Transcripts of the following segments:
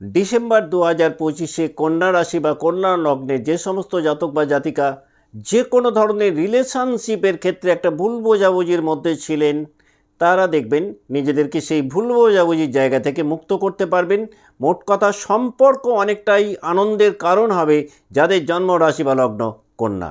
December দু হাজার পঁচিশে কন্যা রাশি বা কন্যা লগ্নে যে সমস্ত জাতক বা জাতিকা যে কোনো ধরনের রিলেশনশিপের ক্ষেত্রে একটা ভুল বোঝাবুঝির মধ্যে ছিলেন, তারা দেখবেন নিজেদেরকে সেই ভুল বোঝাবুঝির জায়গা থেকে মুক্ত করতে পারবেন। মোট কথা, সম্পর্ক অনেকটাই আনন্দের কারণ হবে যাদের জন্ম রাশি বা লগ্ন কন্যা।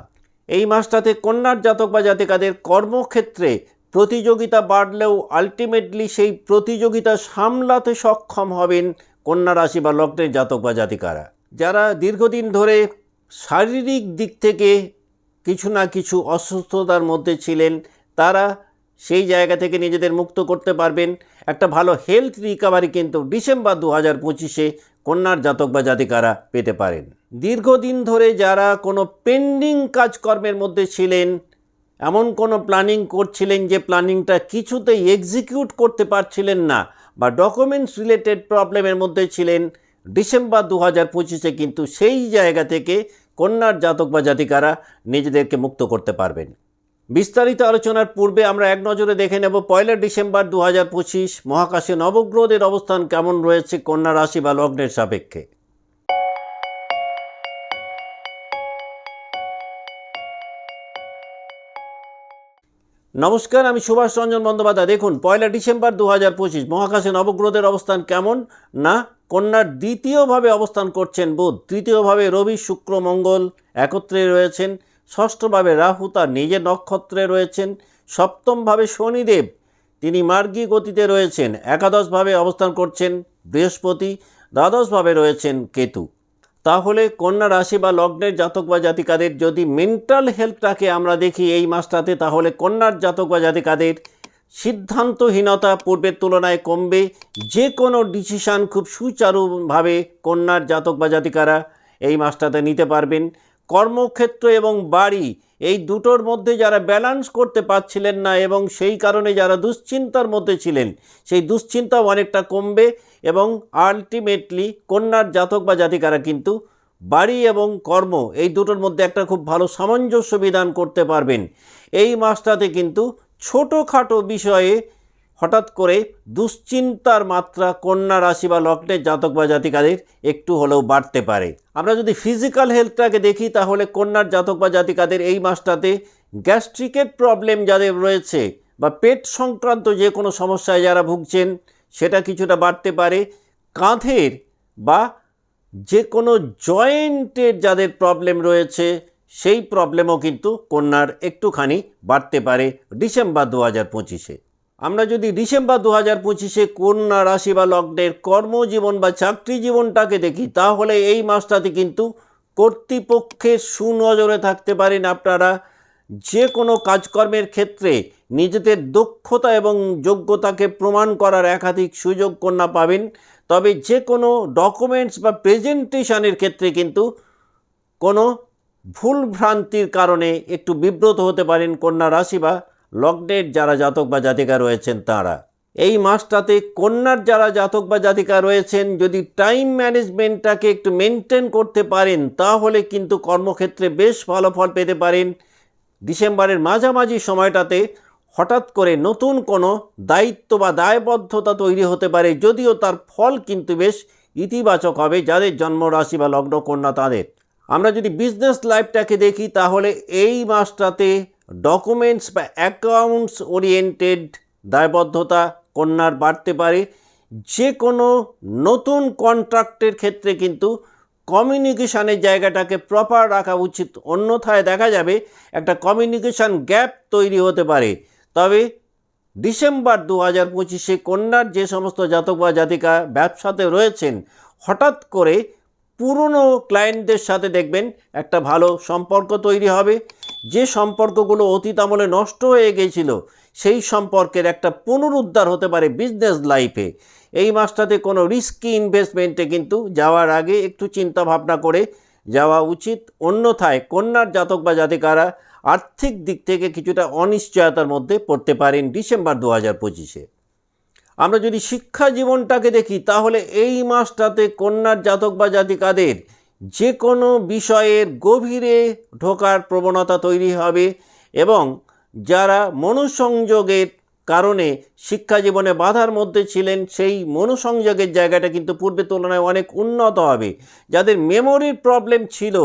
এই মাসটাতে কন্যার জাতক বা জাতিকাদের কর্মক্ষেত্রে প্রতিযোগিতা বাড়লেও আলটিমেটলি সেই প্রতিযোগিতা সামলাতে সক্ষম হবেন কন্যা রাশি বা লগ্নের জাতক বা জাতিকারা, যারা দীর্ঘদিন ধরে শারীরিক দিক থেকে কিছু না কিছু অসুস্থতার মধ্যে ছিলেন, তারা সেই জায়গা থেকে নিজেদের মুক্ত করতে পারবেন। একটা ভালো হেলথ রিকাভারি কিন্তু ডিসেম্বর দু হাজার পঁচিশে কন্যার জাতক বা জাতিকারা পেতে পারেন। দীর্ঘদিন ধরে যারা কোনো পেন্ডিং কাজকর্মের মধ্যে ছিলেন, এমন কোনো প্ল্যানিং করছিলেন যে প্ল্যানিংটা কিছুতেই এক্সিকিউট করতে পারছিলেন না বা ডকুমেন্টস রিলেটেড প্রবলেমের মধ্যে ছিলেন ডিসেম্বর দু হাজার পঁচিশে, কিন্তু সেই জায়গা থেকে কন্যার জাতক বা জাতিকারা নিজেদেরকে মুক্ত করতে পারবেন। বিস্তারিত আলোচনার পূর্বে আমরা এক নজরে দেখে নেব পয়লা ডিসেম্বর দু হাজার পঁচিশ মহাকাশে নবগ্রহদের অবস্থান কেমন রয়েছে কন্যা রাশি বা লগ্নের সাপেক্ষে। নমস্কার, আমি সুভাষ রঞ্জন বন্দ্যোপাধ্যায়। দেখুন, পয়লা ডিসেম্বর দু হাজার পঁচিশ, মহাকাশে নবগ্রহদের অবস্থান কেমন? না, কন্যার দ্বিতীয়ভাবে অবস্থান করছেন বুধ। তৃতীয়ভাবে রবি, শুক্র, মঙ্গল একত্রে রয়েছেন। ষষ্ঠভাবে রাহু, তার নিজের নক্ষত্রে রয়েছেন। সপ্তমভাবে শনিদেব, তিনি মার্গী গতিতে রয়েছেন। একাদশভাবে অবস্থান করছেন বৃহস্পতি, দ্বাদশভাবে রয়েছেন কেতু। তাহলে কন্যা রাশি বা লগ্নের জাতক বা জাতিকাদের যদি মেন্টাল হেলথটাকে আমরা দেখি এই মাসটাতে, তাহলে কন্যার জাতক বা জাতিকাদের সিদ্ধান্তহীনতা পূর্বের তুলনায় কমবে। যে কোনো ডিসিশান খুব সুচারুভাবে কন্যার জাতক বা জাতিকারা এই মাসটাতে নিতে পারবেন। কর্মক্ষেত্র এবং বাড়ি, এই দুটোর মধ্যে যারা ব্যালেন্স করতে পারছিলেন না এবং সেই কারণে যারা দুশ্চিন্তার মধ্যে ছিলেন, সেই দুশ্চিন্তাও অনেকটা কমবে এবং আলটিমেটলি কন্যার জাতক বা জাতিকারা কিন্তু বাড়ি এবং কর্ম, এই দুটোর মধ্যে একটা খুব ভালো সামঞ্জস্য বিধান করতে পারবেন। এই মাসটাতে কিন্তু ছোটোখাটো বিষয়ে হঠাৎ করে দুশ্চিন্তার মাত্রা কন্যা রাশি বা লগ্নের জাতক বা জাতিকাদের একটু হলেও বাড়তে পারে। আমরা যদি ফিজিক্যাল হেলথটাকে দেখি, তাহলে কন্যার জাতক বা জাতিকাদের এই মাসটাতে গ্যাস্ট্রিকের প্রবলেম যাদের রয়েছে বা পেট সংক্রান্ত যে কোনো সমস্যায় যারা ভুগছেন, সেটা কিছুটা বাড়তে পারে। কাঁধের বা যে কোনো জয়েন্টের যাদের প্রবলেম রয়েছে, সেই প্রবলেমও কিন্তু কন্যার একটুখানি বাড়তে পারে ডিসেম্বর দু হাজার পঁচিশে। আমরা যদি ডিসেম্বর দু হাজার পঁচিশে কন্যা রাশি বা লগ্নের কর্মজীবন বা চাকরি জীবনটাকে দেখি, তাহলে এই মাসটাতে কিন্তু কর্তৃপক্ষের সুনজরে থাকতে পারেন আপনারা যে কোনো কাজকর্মের ক্ষেত্রে নিজেদের দক্ষতা এবং যোগ্যতাকে প্রমাণ করার একাধিক সুযোগ কন্যা পাবেন। তবে যে কোনো ডকুমেন্টস বা প্রেজেন্টেশনের ক্ষেত্রে কিন্তু কোনো ভুল ভ্রান্তির কারণে একটু বিব্রত হতে পারেন কন্যা রাশি বা লগ্নের যারা জাতক বা জাতিকা রয়েছেন তারা। এই মাসটাতে কন্যার যারা জাতক বা জাতিকা রয়েছেন, যদি টাইম ম্যানেজমেন্টটাকে একটু মেনটেন করতে পারেন, তাহলে কিন্তু কর্মক্ষেত্রে বেশ ভালো ফল পেতে পারেন। ডিসেম্বরের মাঝামাঝি সময়টাতে হঠাৎ করে নতুন কোনো দায়িত্ব বা দায়বদ্ধতা তৈরি হতে পারে, যদিও তার ফল কিন্তু বেশ ইতিবাচক হবে যাদের জন্মরাশি বা লগ্ন কন্যা তাদের। আমরা যদি বিজনেস লাইফটাকে দেখি, তাহলে এই মাসটাতে ডকুমেন্টস বা অ্যাকাউন্টস ওরিয়েন্টেড দায়বদ্ধতা কন্যার বাড়তে পারে। যে কোনো নতুন কন্ট্রাক্টের ক্ষেত্রে কিন্তু কমিউনিকেশানের জায়গাটাকে প্রপার রাখা উচিত। অন্যথায় দেখা যাবে একটা কমিউনিকেশান গ্যাপ তৈরি হতে পারে। তবে ডিসেম্বর দু হাজার পঁচিশে কন্যার যে সমস্ত জাতক বা জাতিকা ব্যবসাতে রয়েছেন, হঠাৎ করে পুরনো ক্লায়েন্টদের সাথে দেখবেন একটা ভালো সম্পর্ক তৈরি হবে। যে সম্পর্কগুলো অতীত আমলে নষ্ট হয়ে গিয়েছিল সেই সম্পর্কের একটা পুনরুদ্ধার হতে পারে বিজনেস লাইফে এই মাসটাতে কোনো রিস্কি ইনভেস্টমেন্টে কিন্তু যাওয়ার আগে একটু চিন্তা ভাবনা করে যাওয়া উচিত। অন্যথায় কন্যার জাতক বা জাতিকারা আর্থিক দিক থেকে কিছুটা অনিশ্চয়তার মধ্যে পড়তে পারেন ডিসেম্বর দু হাজার পঁচিশে। আমরা যদি শিক্ষা জীবনটাকে দেখি, তাহলে এই মাসটাতে কন্যার জাতক বা জাতিকাদের যে কোনো বিষয়ের গভীরে ঢোকার প্রবণতা তৈরি হবে এবং যারা মনুসংযোগের কারণে শিক্ষা জীবনে বাধার মধ্যে ছিলেন, সেই মনুসংযোগের জায়গাটা কিন্তু পূর্বের তুলনায় অনেক উন্নত হবে। যাদের মেমোরির প্রবলেম ছিল,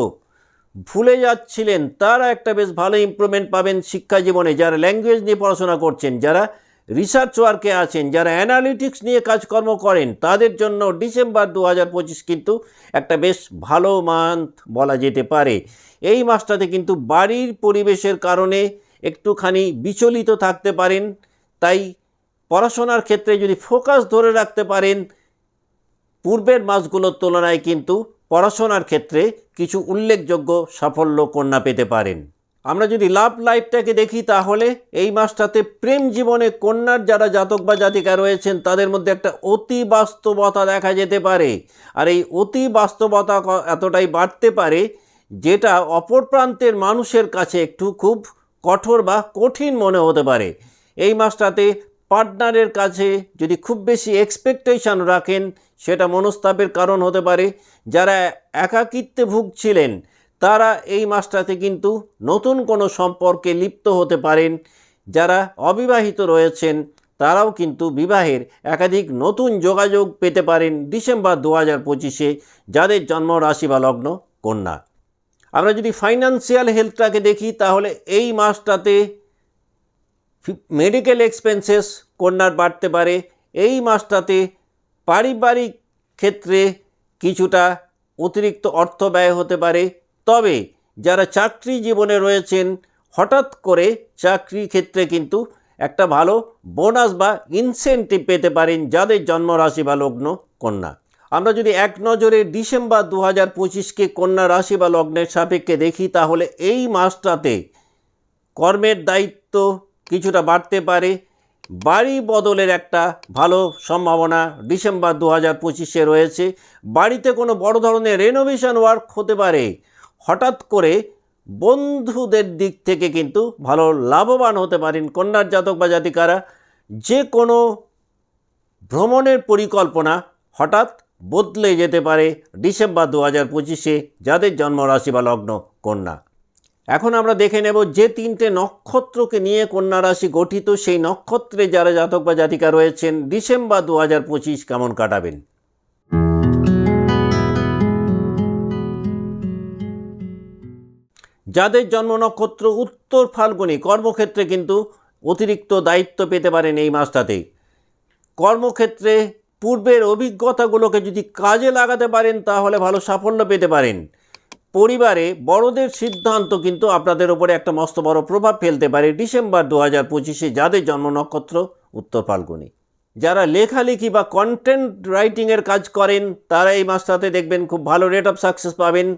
ভুলে যাচ্ছিলেন, তারা একটা বেশ ভালো ইমপ্রুভমেন্ট পাবেন শিক্ষা জীবনে। যারা ল্যাঙ্গুয়েজ নিয়ে পড়াশোনা করছেন, যারা রিসার্চ ওয়ার্কে আছেন, যারা অ্যানালিটিক্স নিয়ে কাজকর্ম করেন, তাদের জন্য ডিসেম্বর দু হাজার পঁচিশ কিন্তু একটা বেশ ভালো মান্থ বলা যেতে পারে। এই মাসটাতে কিন্তু বাড়ির পরিবেশের কারণে একটুখানি বিচলিত থাকতে পারেন, তাই পড়াশোনার ক্ষেত্রে যদি ফোকাস ধরে রাখতে পারেন, পূর্বের মাসগুলোর তুলনায় কিন্তু পড়াশোনার ক্ষেত্রে কিছু উল্লেখযোগ্য সাফল্য কন্যা পেতে পারেন। আমরা যদি লাভ লাইফটাকে দেখি তাহলে এই মাসটাতে প্রেম জীবনে কন্যার যারা জাতক বা জাতিকা রয়েছেন, তাদের মধ্যে একটা অতি বাস্তবতা দেখা যেতে পারে। আর এই অতি বাস্তবতা এতটাই বাড়তে পারে যেটা অপর প্রান্তের মানুষের কাছে একটু খুব কঠোর বা কঠিন মনে হতে পারে। এই মাসটাতে পার্টনারের কাছে যদি খুব বেশি এক্সপেকটেশন রাখেন, সেটা মনস্তাপের কারণ হতে পারে। যারা একাকিত্বে ভুগছিলেন তারা এই মাসটাতে কিন্তু নতুন কোনো সম্পর্কে লিপ্ত হতে পারেন। যারা অবিবাহিত রয়েছেন, তারাও কিন্তু বিবাহের একাধিক নতুন যোগাযোগ পেতে পারেন ডিসেম্বর দু হাজার পঁচিশে, যাদের জন্ম রাশি বা লগ্ন কন্যা। আমরা যদি ফাইন্যান্সিয়াল হেলথটাকে দেখি, তাহলে এই মাসটাতে মেডিকেল এক্সপেন্সেস কন্যার বাড়তে পারে। এই মাসটাতে পারিবারিক ক্ষেত্রে কিছুটা অতিরিক্ত অর্থ ব্যয় হতে পারে। তবে যারা চাকরি জীবনে রয়েছেন, হঠাৎ করে চাকরি ক্ষেত্রে কিন্তু একটা ভালো বোনাস বা ইনসেন্টিভ পেতে পারেন যাদের জন্মরাশি বা লগ্ন কন্যা। আমরা যদি এক নজরে ডিসেম্বর দু হাজার পঁচিশকে কন্যা রাশি বা লগ্নের সাপেক্ষে দেখি, তাহলে এই মাসটাতে কর্মের দায়িত্ব কিছুটা বাড়তে পারে। বাড়ি বদলের একটা ভালো সম্ভাবনা ডিসেম্বর দু হাজার পঁচিশে রয়েছে। বাড়িতে কোনো বড় ধরনের রেনোভেশন ওয়ার্ক হতে পারে। হঠাৎ করে বন্ধুদের দিক থেকে কিন্তু ভালো লাভবান হতে পারেন কন্যার জাতক বা জাতিকারা। যে কোনো ভ্রমণের পরিকল্পনা হঠাৎ বদলে যেতে পারে ডিসেম্বর দু হাজার পঁচিশে, যাদের জন্মরাশি বা লগ্ন কন্যা। এখন আমরা দেখে নেব যে তিনটে নক্ষত্রকে নিয়ে কন্যা রাশি গঠিত, সেই নক্ষত্রে যারা জাতক বা জাতিকা রয়েছেন, ডিসেম্বর দু হাজার পঁচিশ কেমন কাটাবেন? যাদের জন্ম নক্ষত্র উত্তর ফাল্গুনি, কর্মক্ষেত্রে কিন্তু অতিরিক্ত দায়িত্ব পেতে পারেন এই মাসটাতে। কর্মক্ষেত্রে পূর্বের অভিজ্ঞতাগুলোকে যদি কাজে লাগাতে পারেন, তাহলে ভালো সাফল্য পেতে পারেন। পরিবারে বড়দের সিদ্ধান্ত কিন্তু আপনাদের উপরে একটা মস্ত বড় প্রভাব ফেলতে পারে ডিসেম্বর দু হাজার পঁচিশে যাদের জন্ম নক্ষত্র উত্তর ফাল্গুনি। যারা লেখালেখি বা কন্টেন্ট রাইটিংয়ের কাজ করেন, তারা এই মাসটাতে দেখবেন খুব ভালো রেট অফ সাকসেস পাবেন।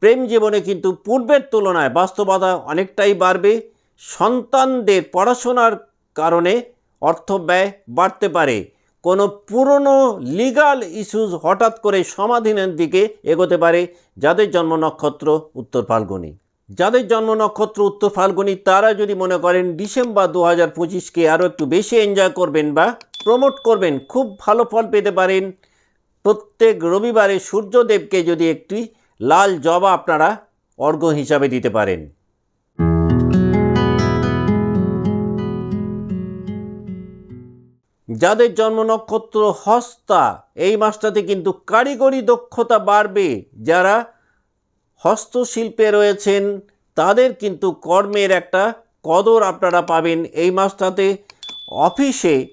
প্রেম জীবনে কিন্তু পূর্বের তুলনায় বাস্তবতা অনেকটাই বাড়বে। সন্তানদের পড়াশোনার কারণে অর্থ ব্যয় বাড়তে পারে। কোনো পুরনো লিগাল ইস্যুজ হঠাৎ করে সমাধানের দিকে এগোতে পারে। যাদের জন্ম নক্ষত্র উত্তর ফাল্গুনি। যাদের জন্ম নক্ষত্র উত্তর ফাল্গুনি, তারা যদি মনে করেন ডিসেম্বর দু হাজার পঁচিশকে আরও একটু বেশি এনজয় করবেন বা প্রমোট করবেন, খুব ভালো ফল পেতে পারেন। প্রত্যেক রবিবারে সূর্যদেবকে যদি একটি লাল জবা আপনারা অর্ঘ্য হিসাবে দিতে পারেন। যাদের জন্ম নক্ষত্র হস্তা, এই মাসটাতে কিন্তু কারিগরি দক্ষতা বাড়বে। যারা হস্তশিল্পে রয়েছেন, তাদের কিন্তু কর্মের একটা কদর আপনারা পাবেন। এই মাসটাতে অফিসে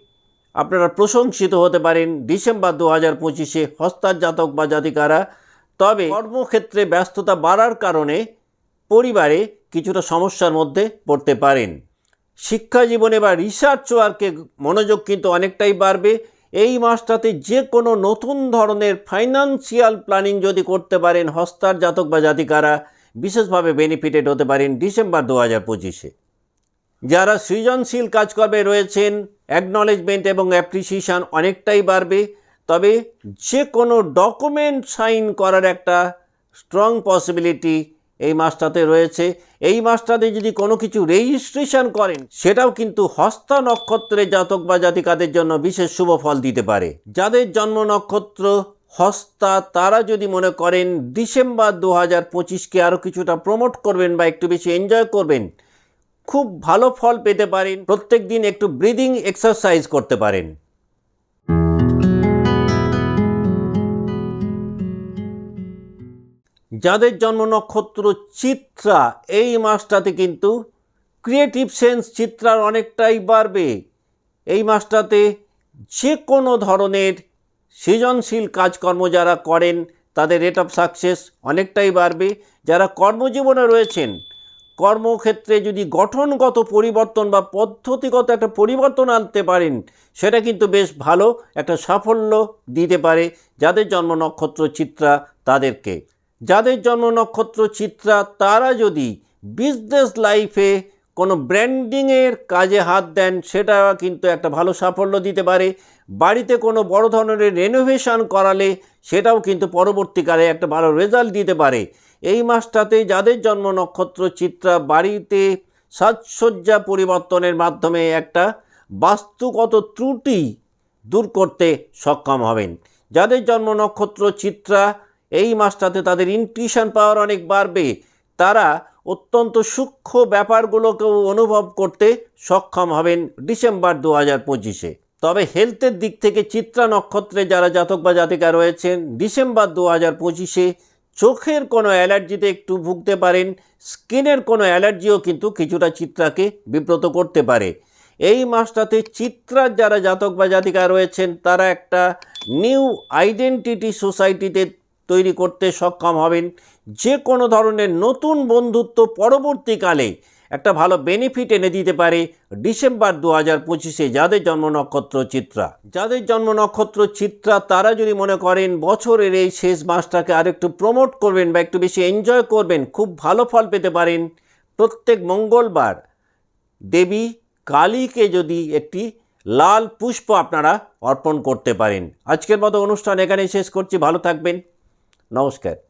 আপনারা প্রশংসিত হতে পারেন। ডিসেম্বর দু হাজার পঁচিশে হস্তার জাতক বা জাতিকারা তবে কর্মক্ষেত্রে ব্যস্ততা বাড়ার কারণে পরিবারে কিছুটা সমস্যার মধ্যে পড়তে পারেন। শিক্ষা জীবনে বা রিসার্চ ওয়ার্কে মনোযোগ কিন্তু অনেকটাই বাড়বে। এই মাসটাতে যে কোনো নতুন ধরনের ফাইনান্সিয়াল প্ল্যানিং যদি করতে পারেন হস্তার জাতক বা জাতিকারা বিশেষভাবে বেনিফিটেড হতে পারেন ডিসেম্বর দু হাজার পঁচিশে। যারা সৃজনশীল কাজকর্মে রয়েছেন অ্যাকনলেজমেন্ট এবং অ্যাপ্রিসিয়েশন অনেকটাই বাড়বে। তবে যে কোনো ডকুমেন্ট সাইন করার একটা স্ট্রং পসিবিলিটি এই মাসটাতে রয়েছে। এই মাসটাতে যদি কোনো কিছু রেজিস্ট্রেশন করেন, সেটাও কিন্তু হস্তা নক্ষত্রের জাতক বা জাতিকাদের জন্য বিশেষ শুভ ফল দিতে পারে। যাদের জন্ম নক্ষত্র হস্তা, তারা যদি মনে করেন ডিসেম্বর দু হাজার পঁচিশকে আরও কিছুটা প্রমোট করবেন বা একটু বেশি এনজয় করবেন, খুব ভালো ফল পেতে পারেন। প্রত্যেক দিন একটু ব্রিদিং এক্সারসাইজ করতে পারেন। যাদের জন্ম নক্ষত্র চিত্রা, এই মাসটাতে কিন্তু ক্রিয়েটিভ সেন্স চিত্রার অনেকটাই বাড়বে। এই মাসটাতে যে কোনো ধরনের সৃজনশীল কাজকর্ম যারা করেন, তাদের রেট অফ সাকসেস অনেকটাই বাড়বে। যারা কর্মজীবনে রয়েছেন, কর্মক্ষেত্রে যদি গঠনগত পরিবর্তন বা পদ্ধতিগত একটা পরিবর্তন আনতে পারেন, সেটা কিন্তু বেশ ভালো একটা সাফল্য দিতে পারে যাদের জন্ম নক্ষত্র চিত্রা তাদেরকে। যাদের জন্ম নক্ষত্র চিত্রা, তারা যদি বিজনেস লাইফে কোনো ব্র্যান্ডিংয়ের কাজে হাত দেন, সেটা কিন্তু একটা ভালো সাফল্য দিতে পারে। বাড়িতে কোনো বড় ধরনের রেনোভেশন করালে সেটাও কিন্তু পরবর্তীকালে একটা ভালো রেজাল্ট দিতে পারে। এই মাসটাতে যাদের জন্ম নক্ষত্র চিত্রা, বাড়িতে সাজসজ্জা পরিবর্তনের মাধ্যমে একটা বাস্তুগত ত্রুটি দূর করতে সক্ষম হবেন। যাদের জন্ম নক্ষত্র চিত্রা এই মাসটাতে তাদের ইনটিউশন পাওয়ার অনেক বাড়বে। তারা অত্যন্ত সূক্ষ্ম ব্যাপারগুলোকেও অনুভব করতে সক্ষম হবেন ডিসেম্বর দু হাজার পঁচিশে। তবে হেলথের দিক থেকে চিত্রা নক্ষত্রে যারা জাতক বা জাতিকা রয়েছেন, ডিসেম্বর দু হাজার পঁচিশে চোখের কোনো অ্যালার্জিতে একটু ভুগতে পারেন, স্কিনের কোনো অ্যালার্জিও কিন্তু কিছুটা চিত্রাকে বিব্রত করতে পারে। এই মাসটাতে চিত্রার যারা জাতক বা জাতিকা রয়েছেন, তারা একটা নিউ আইডেন্টিটি সোসাইটিতে তৈরি করতে সক্ষম হবেন। যে কোনো ধরনের নতুন বন্ধুত্ব পরবর্তীকালে একটা ভালো বেনিফিট এনে দিতে পারে ডিসেম্বর দু হাজার পঁচিশে যাদের জন্ম নক্ষত্র চিত্রা। যাদের জন্ম নক্ষত্র চিত্রা, তারা যদি মনে করেন বছরের এই শেষ মাসটাকে আরেকটু প্রমোট করবেন বা একটু বেশি এনজয় করবেন, খুব ভালো ফল পেতে পারেন। প্রত্যেক মঙ্গলবার দেবী কালীকে যদি একটি লাল পুষ্প আপনারা অর্পণ করতে পারেন। আজকের মতো অনুষ্ঠান এখানেই শেষ করছি। ভালো থাকবেন। নমস্কার